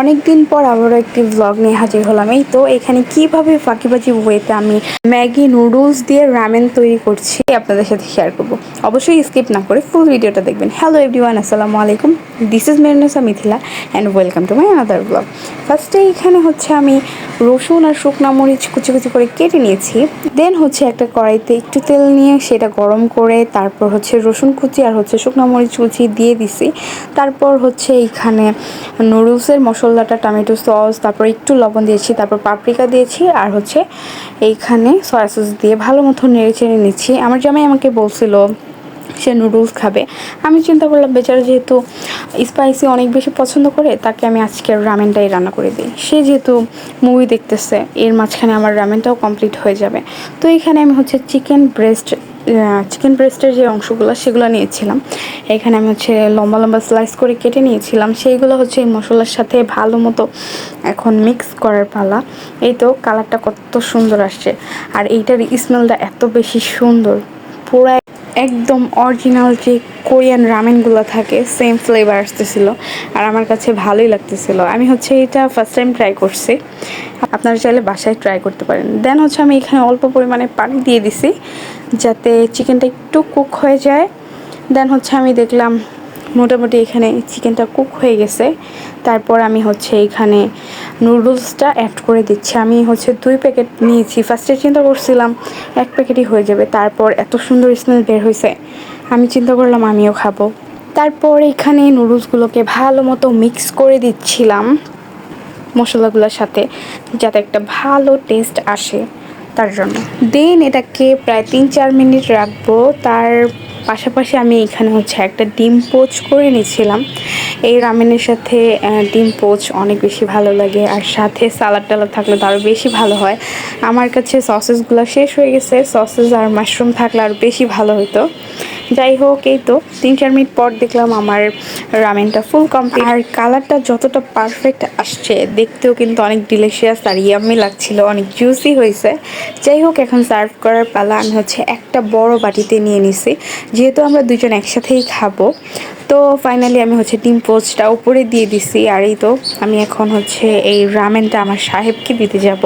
অনেক দিন পর আবারও একটি ব্লগ নিয়ে হাজির হলাম। এই তো এখানে কীভাবে ফাঁকিবাজি ওয়েতে আমি ম্যাগি নুডলস দিয়ে রামেন তৈরি করছি, আপনাদের সাথে শেয়ার করব। অবশ্যই স্কিপ না করে ফুল ভিডিওটা দেখবেন। হ্যালো এভরিওয়ান আসসালামু আলাইকুম। This is Mernesa Mithila and welcome to my another vlog ফার্স্টে এখানে হচ্ছে আমি রসুন আর শুকনো মরিচ কুচি কুচি করে কেটে নিয়েছি। দেন হচ্ছে একটা কড়াইতে একটু তেল নিয়ে সেটা গরম করে তারপর হচ্ছে রসুন কুচি আর হচ্ছে শুকনো মরিচ কুচি দিয়ে দিছি। তারপর হচ্ছে এইখানে নুডলসের মশলাটা টমেটো সস তারপর একটু লবণ দিয়েছি, তারপর পাপরিকা দিয়েছি আর হচ্ছে এইখানে সয়া সস দিয়ে ভালো মতো নেড়ে চেড়ে নিচ্ছি। আমার জামাই আমাকে বলছিল সে নুডলস খাবে। আমি চিন্তা করলাম, বেচারা যেহেতু স্পাইসি অনেক বেশি পছন্দ করে, তাকে আমি আজকে রামেনটাই রান্না করে দিই। সে যেহেতু মুভি দেখতেছে, এর মাঝখানে আমার রামেনটাও কমপ্লিট হয়ে যাবে। তো এখানে আমি হচ্ছে চিকেন ব্রেস্ট চিকেন ব্রেস্টের যে অংশগুলো, সেগুলো নিয়েছিলাম। এখানে আমি হচ্ছে লম্বা লম্বা স্লাইস করে কেটে নিয়েছিলাম। সেইগুলো হচ্ছে এই মশলার সাথে ভালো মতো এখন মিক্স করার পালা। এই তো কালারটা কত সুন্দর আসছে। আর এইটার স্মেলটা এত বেশি সুন্দর। পুরো একদম অরিজিনাল যে কোরিয়ান রামেনগুলো থাকে সেম ফ্লেভার আসতেছিলো। আর আমার কাছে ভালোই লাগতেছিল। আমি হচ্ছে এটা ফার্স্ট টাইম ট্রাই করছি। আপনারা চাইলে বাসায় ট্রাই করতে পারেন। দেন হচ্ছে আমি এখানে অল্প পরিমাণে পানি দিয়ে দিছি, যাতে চিকেনটা একটু কুক হয়ে যায়। দেন হচ্ছে আমি দেখলাম মোটামুটি এখানে চিকেনটা কুক হয়ে গেছে। তারপর আমি হচ্ছে এখানে নুডলসটা অ্যাড করে দিচ্ছি। আমি হচ্ছে দুই প্যাকেট নিয়েছি। ফার্স্টে চিন্তা করছিলাম, এক প্যাকেটই হয়ে যাবে। তারপর এত সুন্দর স্মেল বের হয়েছে। আমি চিন্তা করলাম, আমিও খাব। তারপর এখানে নুডলসগুলোকে ভালো মতো মিক্স করে দিচ্ছিলাম মশলাগুলোর সাথে, যাতে একটা ভালো টেস্ট আসে তার জন্য। দেন এটাকে প্রায় তিন চার মিনিট রাখব। তার পাশাপাশি আমি এখানে হচ্ছে একটা ডিম পোচ করে নিয়েছিলাম। এই রামেনের সাথে ডিম পোচ অনেক বেশি ভালো লাগে আর সাথে সালাড টালাদ থাকলে তো আরও বেশি ভালো হয়। আমার কাছে সসেসগুলো শেষ হয়ে গেছে। সসেস আর মাশরুম থাকলে আরও বেশি ভালো হতো। যাই হোক এই তো তিন চার মিনিট পর দেখলাম আমার রামেনটা ফুল কমপ্লিট আর কালারটা যতটা পারফেক্ট আসছে, দেখতেও কিন্তু অনেক ডিলিশিয়াস আর ইয়ামি লাগছিল, অনেক জুসি হয়েছে। যাই হোক এখন সার্ভ করার পালা আমি হচ্ছে একটা বড় বাটিতে নিয়ে নিছি, যেহেতু আমরা দুজন একসাথেই খাব। তো ফাইনালি আমি হচ্ছে ডিম পোস্টটা উপরে দিয়ে দিছি, আর এই তো আমি এখন হচ্ছে এই রামেনটা আমার সাহেবকে দিতে যাব।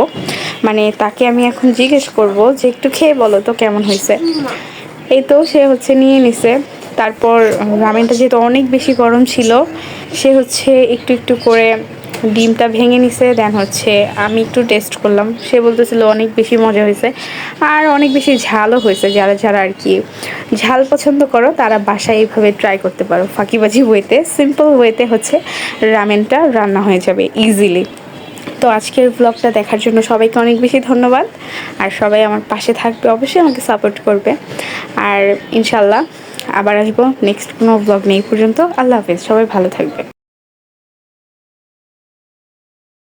মানে তাকে আমি এখন জিজ্ঞেস করব যে, একটু খেয়ে বলো তো কেমন হয়েছে? এই তো সে হচ্ছে নিয়ে নিছে। তারপর, রামেনটা যেহেতু অনেক বেশি গরম ছিল, সে হচ্ছে একটু একটু করে ডিমটা ভেঙে নিছে। দেন হচ্ছে আমি একটু টেস্ট করলাম। সে বলতেছিল অনেক বেশি মজা হয়েছে আর অনেক বেশি ঝালও হয়েছে যারা যারা আর কি। ঝাল পছন্দ করো, তারা বাসায় এইভাবে ট্রাই করতে পারো। ফাঁকিবাজি ওয়েতে সিম্পল ওয়েতে হচ্ছে রামেনটা রান্না হয়ে যাবে ইজিলি তো আজকের ব্লগটা দেখার জন্য সবাইকে অনেক বেশি ধন্যবাদ। আর সবাই আমার পাশে থাকবে, অবশ্যই আমাকে সাপোর্ট করবে। আর ইনশাল্লাহ আবার আসব নেক্সট কোনো ব্লগ নেই পর্যন্ত। আল্লাহ হাফেজ, সবাই ভালো থাকবে।